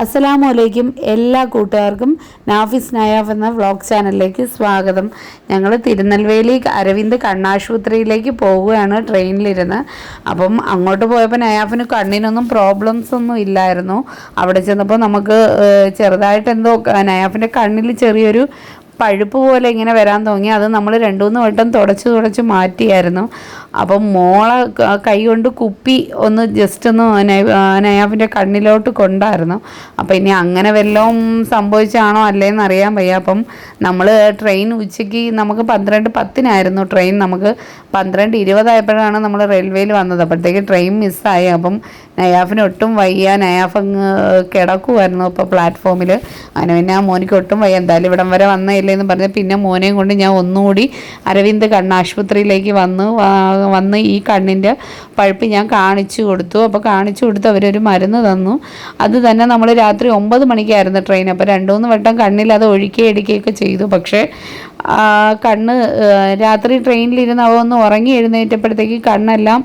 അസ്സലാമു അലൈക്കും എല്ലാ കൂട്ടുകാർക്കും നാഫിസ് നയാഫ് എന്ന വ്ളോഗ് ചാനലിലേക്ക് സ്വാഗതം. ഞങ്ങൾ തിരുനെൽവേലി അരവിന്ദ് കണ്ണാശുപത്രിയിലേക്ക് പോവുകയാണ് ട്രെയിനിലിരുന്ന്. അപ്പം അങ്ങോട്ട് പോയപ്പോൾ നയാഫിന് കണ്ണിനൊന്നും പ്രോബ്ലംസ് ഒന്നും ഇല്ലായിരുന്നു. അവിടെ ചെന്നപ്പോൾ നമുക്ക് ചെറുതായിട്ട് എന്തോ നയാഫിന്റെ കണ്ണിൽ ചെറിയൊരു പഴുപ്പ് പോലെ ഇങ്ങനെ വരാൻ തുടങ്ങി അത് നമ്മൾ രണ്ടു മൂന്ന് വട്ടം തുടച്ച് തുടച്ച് മാറ്റിയായിരുന്നു. അപ്പം മോളെ ക- കൊണ്ട് കുപ്പി ഒന്ന് ജസ്റ്റ് ഒന്ന് നയാബിന്റെ കണ്ണിലോട്ട് കൊണ്ടായിരുന്നു. അപ്പം ഇനി അങ്ങനെ വല്ലതും സംഭവിച്ചാണോ അല്ലേന്ന് അറിയാൻ വയ്യ. അപ്പം നമ്മൾ ട്രെയിൻ ഉച്ചയ്ക്ക് നമുക്ക് പന്ത്രണ്ട് പത്തിനായിരുന്നു ട്രെയിൻ നമുക്ക് പന്ത്രണ്ട് ഇരുപതായപ്പോഴാണ് നമ്മൾ റെയിൽവേയിൽ വന്നത്. അപ്പോഴത്തേക്ക് ട്രെയിൻ മിസ്സായി അപ്പം നയാഫിന് ഒട്ടും വയ്യ. നയാഫ് അങ്ങ് കിടക്കുമായിരുന്നു ഇപ്പോൾ പ്ലാറ്റ്ഫോമിൽ അങ്ങനെ പിന്നെ ആ മോനിക്ക് ഒട്ടും വയ്യ. എന്തായാലും ഇവിടം വരെ വന്നേ ഇല്ലേ എന്ന് പറഞ്ഞ് പിന്നെ മോനെയും കൊണ്ട് ഞാൻ ഒന്നുകൂടി അരവിന്ദ് കണ്ണാശുപത്രിയിലേക്ക് വന്ന് വന്ന് ഈ കണ്ണിന്റെ പഴുപ്പ് ഞാൻ കാണിച്ചു കൊടുത്തു. അപ്പോൾ കാണിച്ചു കൊടുത്ത് അവരൊരു മരുന്ന് തന്നു. അത് തന്നെ നമ്മൾ രാത്രി ഒമ്പത് മണിക്കായിരുന്നു ട്രെയിൻ. അപ്പോൾ രണ്ടു മൂന്ന് വട്ടം കണ്ണിൽ അത് ഒഴുക്കി എടുക്കുകയൊക്കെ ചെയ്തു. പക്ഷേ കണ്ണ് രാത്രി ട്രെയിനിലിരുന്ന് അവ ഒന്ന് ഉറങ്ങി എഴുന്നേറ്റപ്പോഴത്തേക്ക് കണ്ണെല്ലാം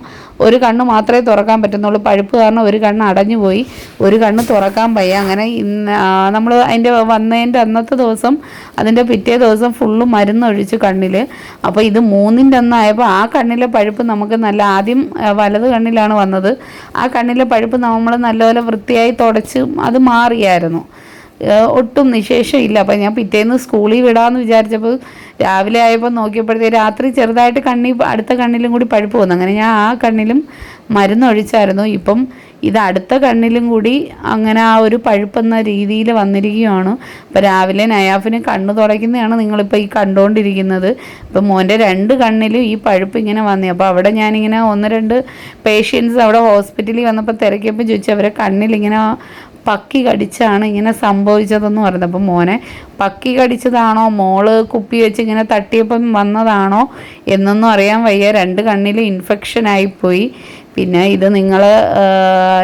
ഒരു കണ്ണ് മാത്രമേ തുറക്കാൻ പറ്റുന്നുള്ളൂ. പഴുപ്പ് കാരണം ഒരു കണ്ണ് അടഞ്ഞു പോയി ഒരു കണ്ണ് തുറക്കാൻ വയ്യ. അങ്ങനെ ഇന്ന് നമ്മൾ അതിന്റെ വന്നതിന്റെ അന്നത്തെ ദിവസം അതിന്റെ പിറ്റേ ദിവസം ഫുള്ള് മരുന്നൊഴിച്ചു കണ്ണിൽ അപ്പോൾ ഇത് മൂന്നിന്റെ അന്നായപ്പോൾ ആ കണ്ണിലെ പഴുപ്പ് നമുക്ക് നല്ല ആദ്യം വലത് കണ്ണിലാണ് വന്നത്. ആ കണ്ണിലെ പഴുപ്പ് നമ്മൾ നല്ലപോലെ വൃത്തിയായി തുടച്ച് അത് മാറിയായിരുന്നു. ഒട്ടും നിശേഷമില്ല അപ്പം ഞാൻ പിറ്റേന്ന് സ്കൂളിൽ വിടാമെന്ന് വിചാരിച്ചപ്പോൾ രാവിലെ ആയപ്പോൾ നോക്കിയപ്പോഴത്തേ രാത്രി ചെറുതായിട്ട് കണ്ണി അടുത്ത കണ്ണിലും കൂടി പഴുപ്പ് വന്നു. അങ്ങനെ ഞാൻ ആ കണ്ണിലും മരുന്നൊഴിച്ചായിരുന്നു. ഇപ്പം ഇത് അടുത്ത കണ്ണിലും കൂടി അങ്ങനെ ആ ഒരു പഴുപ്പെന്ന രീതിയിൽ വന്നിരിക്കുകയാണ്. അപ്പോൾ രാവിലെ നയാഫിന് കണ്ണ് തുടയ്ക്കുന്നതാണ് നിങ്ങളിപ്പോൾ ഈ കണ്ടുകൊണ്ടിരിക്കുന്നത് ഇപ്പം മോന്റെ രണ്ട് കണ്ണിലും ഈ പഴുപ്പ് ഇങ്ങനെ വന്നേ. അപ്പോൾ അവിടെ ഞാനിങ്ങനെ ഒന്ന് രണ്ട് പേഷ്യൻസ് അവിടെ ഹോസ്പിറ്റലിൽ വന്നപ്പോൾ തിരക്കിയപ്പോൾ ചോദിച്ചു അവരെ കണ്ണിലിങ്ങനെ പക്കി കടിച്ചാണ് ഇങ്ങനെ സംഭവിച്ചതെന്ന് പറയുന്നത്. അപ്പം മോനെ പക്കി കടിച്ചതാണോ? മോൾ കുപ്പി വെച്ച് ഇങ്ങനെ തട്ടിയപ്പം വന്നതാണോ? എന്നൊന്നും അറിയാൻ വയ്യ. രണ്ട് കണ്ണിൽ ഇൻഫെക്ഷൻ ആയിപ്പോയി. പിന്നെ ഇത് നിങ്ങൾ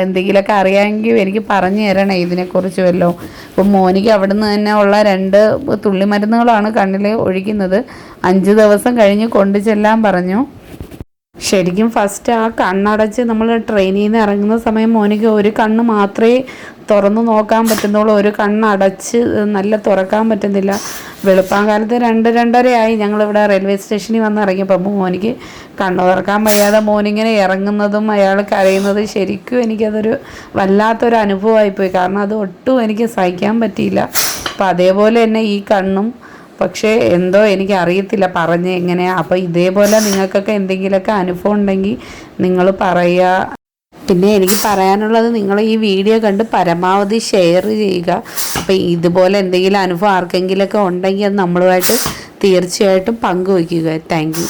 എന്തെങ്കിലുമൊക്കെ അറിയാമെങ്കിൽ എനിക്ക് പറഞ്ഞു തരണേ ഇതിനെക്കുറിച്ച് വല്ലോ. അപ്പം മോനിക്ക് അവിടുന്ന് തന്നെ ഉള്ള രണ്ട് തുള്ളിമരുന്നുകളാണ് കണ്ണിൽ ഒഴിക്കുന്നത് അഞ്ച് ദിവസം കഴിഞ്ഞ് കൊണ്ടു ചെല്ലാൻ പറഞ്ഞു. ശരിക്കും ഫസ്റ്റ് ആ കണ്ണടച്ച് നമ്മൾ ട്രെയിനിൽ നിന്ന് ഇറങ്ങുന്ന സമയം മോനിക്ക് ഒരു കണ്ണ് മാത്രമേ തുറന്നു നോക്കാൻ പറ്റുന്നുള്ളൂ. ഒരു കണ്ണടച്ച് നല്ല തുറക്കാൻ പറ്റുന്നില്ല. വെളുപ്പാങ്കാലത്ത് രണ്ട് രണ്ടരയായി ഞങ്ങളിവിടെ റെയിൽവേ സ്റ്റേഷനിൽ വന്ന് ഇറങ്ങിയപ്പോൾ മോനിക്ക് കണ്ണ് തുറക്കാൻ വയ്യാതെ മോനിങ്ങനെ ഇറങ്ങുന്നതും അയാൾ കരയുന്നതും ശരിക്കും എനിക്കതൊരു വല്ലാത്തൊരു അനുഭവമായിപ്പോയി. കാരണം അത് ഒട്ടും എനിക്ക് സഹിക്കാൻ പറ്റിയില്ല. അപ്പോൾ അതേപോലെ തന്നെ ഈ കണ്ണും പക്ഷേ എന്തോ എനിക്ക് അറിയത്തില്ല പറഞ്ഞ് എങ്ങനെയാ? അപ്പോൾ ഇതേപോലെ നിങ്ങൾക്കൊക്കെ എന്തെങ്കിലുമൊക്കെ അനുഭവം ഉണ്ടെങ്കിൽ നിങ്ങൾ പറയുക. പിന്നെ എനിക്ക് പറയാനുള്ളത് നിങ്ങൾ ഈ വീഡിയോ കണ്ട് പരമാവധി ഷെയർ ചെയ്യുക. അപ്പോൾ ഇതുപോലെ എന്തെങ്കിലും അനുഭവം ആർക്കെങ്കിലുമൊക്കെ ഉണ്ടെങ്കിൽ അത് നമ്മളുമായിട്ട് തീർച്ചയായിട്ടും പങ്കുവയ്ക്കുക. താങ്ക്